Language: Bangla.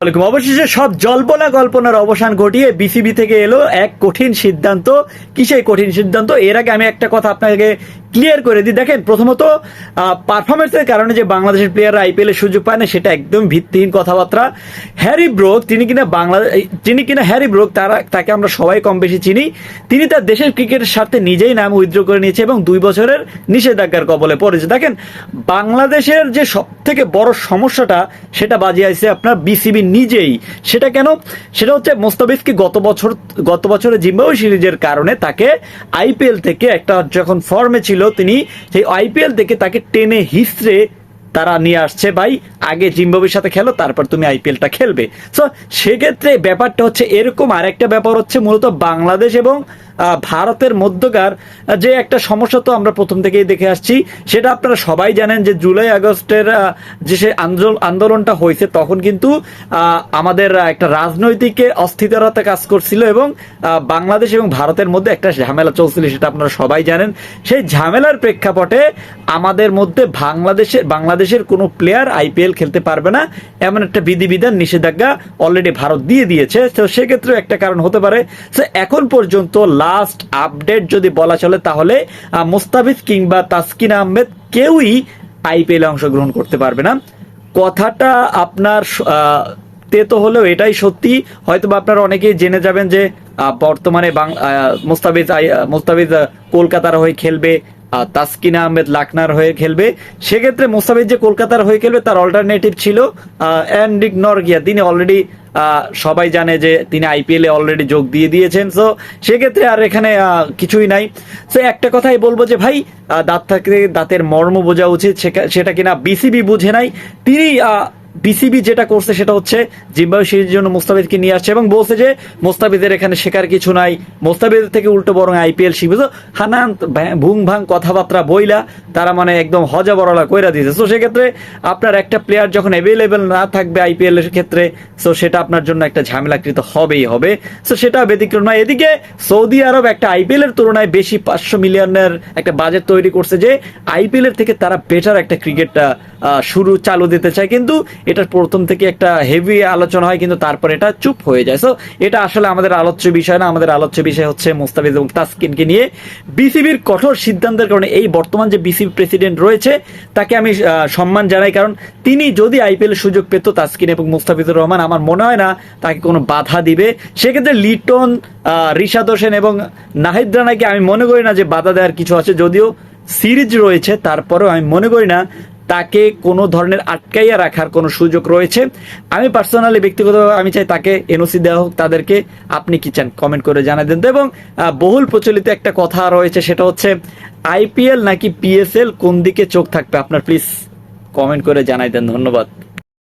অবশেষে সব জল্পনা কল্পনার অবসান ঘটিয়ে বিসিবি থেকে এলো এক কঠিন সিদ্ধান্ত। কিসে কঠিন সিদ্ধান্ত? এর আগে আমি একটা কথা আপনাকে ক্লিয়ার করে দিই। দেখেন, প্রথমত পারফরমেন্সের কারণে যে বাংলাদেশের প্লেয়াররা আইপিএল সুযোগ পায় না, সেটা একদম ভিত্তিহীন কথাবার্তা। হ্যারি ব্রোক তিনি কিনা বাংলাদেশ তিনি কিনা হ্যারি ব্রোক তারা তাকে আমরা সবাই কম বেশি চিনি। তিনি তার দেশের ক্রিকেটের স্বার্থে নিজেই নাম উইথড্র করে নিয়েছে এবং দুই বছরের নিষেধাজ্ঞার কবলে পড়েছে। দেখেন, বাংলাদেশের যে সব থেকে বড় সমস্যাটা, সেটা বাজিয়েছে আপনার বিসিবি নিজেই। সেটা কেন? সেটা হচ্ছে মোস্তাফিজকে গত বছর গত বছরের জিম্বাবুয়ে সিরিজের কারণে তাকে আইপিএল থেকে একটা যখন ফর্মে ছিল তিনি সেই আইপিএল থেকে তাকে টেনে হিসড়ে তারা নিয়ে আসছে। ভাই, আগে জিম্বাবুয়ের সাথে খেলো, তারপর তুমি আইপিএলটা খেলবে। সো সেক্ষেত্রে ব্যাপারটা হচ্ছে এরকম আরেকটা ব্যাপার হচ্ছে মূলত বাংলাদেশ এবং ভারতের মধ্যকার যে একটা সমস্যা তো আমরা প্রথম থেকেই দেখে আসছি, সেটা আপনারা সবাই জানেন যে জুলাই আগস্টের যে সে আন্দোলন আন্দোলনটা হয়েছে, তখন কিন্তু আমাদের একটা রাজনৈতিক অস্থিরতা কাজ করছিল এবং বাংলাদেশ এবং ভারতের মধ্যে একটা ঝামেলা চলছিল, সেটা আপনারা সবাই জানেন। সেই ঝামেলার প্রেক্ষাপটে আমাদের মধ্যে বাংলাদেশের বাংলাদেশের কোনো প্লেয়ার আইপিএল খেলতে পারবে না, এমন একটা বিধিবিধান, নিষেধাজ্ঞা অলরেডি ভারত দিয়ে দিয়েছে। তো সেক্ষেত্রে একটা কারণ হতে পারে। এখন পর্যন্ত লাস্ট আপডেট যদি বলা চলে তাহলে মুস্তাফিজ কিংবা তাসকিন আহমেদ কেউই আইপিএল অংশগ্রহণ করতে পারবে না। কথাটা আপনার তে তো হলেও এটাই সত্যি। হয়তো বা আপনারা অনেকেই জেনে যাবেন যে বর্তমানে মুস্তাফিজ মোস্তাফিজ কলকাতার হয়ে খেলবে। তাসকিনা আহমেদ লাকনার হয়ে খেলবে। সেক্ষেত্রে মোস্তাফিজ যে কলকাতার হয়ে খেলবে, তার অল্টারনেটিভ ছিল অ্যান্ডিক নরগিয়া। তিনি অলরেডি সবাই জানে যে তিনি আইপিএল অলরেডি যোগ দিয়ে দিয়েছেন। সো সেক্ষেত্রে আর এখানে কিছুই নাই। সো একটা কথাই বলব যে ভাই দাঁত থাকতে দাঁতের মর্ম বোঝা উচিত সেটা কিনা বিসিবি বুঝে নাই। তিনি বিসিবি যেটা করছে সেটা হচ্ছে জিম্বাবু সিরিজের জন্য মোস্তাফিজকে নিয়ে আসছে এবং বলছে যে মোস্তাফিজের এখানে শেখার কিছু নাই। মোস্তাফিজ থেকে উল্টো বরং আইপিএল শিখবে। তো হানান ভুং ভাং কথাবার্তা বইলা তারা মানে একদম হজা বড়লা কইরা দিয়েছে তো সেক্ষেত্রে আপনার একটা প্লেয়ার যখন অ্যাভেলেবেল না থাকবে আইপিএল এর ক্ষেত্রে সো সেটা আপনার জন্য একটা ঝামেলাকৃত হবেই হবে। সো সেটা ব্যতিক্রম নয়। এদিকে সৌদি আরব একটা আইপিএল এর তুলনায় বেশি পাঁচশো মিলিয়নের একটা বাজেট তৈরি করছে যে আইপিএল এর থেকে তারা বেটার একটা ক্রিকেটটা শুরু চালু দিতে চায়। কিন্তু এটা প্রথম থেকে একটা হেভি আলোচনা হয়, কিন্তু তারপর এটা চুপ হয়ে যায়। সো এটা আসলে আমাদের আলোচ্য বিষয় না, আমাদের আলোচ্য বিষয় হচ্ছে মুস্তাফিজ এবং তাসকিনকে নিয়ে। বিসিবির কঠোর সিদ্ধান্তের কারণে এই বর্তমান যে বিসিবি প্রেসিডেন্ট রয়েছে, তাকে আমি সম্মান জানাই, কারণ তিনি যদি আইপিএল সুযোগ পেত, তাসকিন এবং মুস্তাফিজুর রহমান, আমার মনে হয় না তাকে কোনো বাধা দিবে। সেক্ষেত্রে লিটন রিশাদ হোসেন এবং নাহিদ রানাকে আমি মনে করি না যে বাধা দেওয়ার কিছু আছে, যদিও সিরিজ রয়েছে, তারপরেও আমি মনে করি না তাকে কোনো ধরনের আটকাইয়া রাখার কোনো সুযোগ রয়েছে। আমি পার্সোনালি ব্যক্তিগতভাবে আমি চাই তাকে এনওসি দেওয়া হোক, তাদেরকে আপনি কি চান কমেন্ট করে জানাই দেন। তো এবং বহুল প্রচলিত একটা কথা রয়েছে, সেটা হচ্ছে আইপিএল নাকি পিএসএল কোন দিকে চোখ থাকবে? আপনার প্লিজ কমেন্ট করে জানাই দেন। ধন্যবাদ।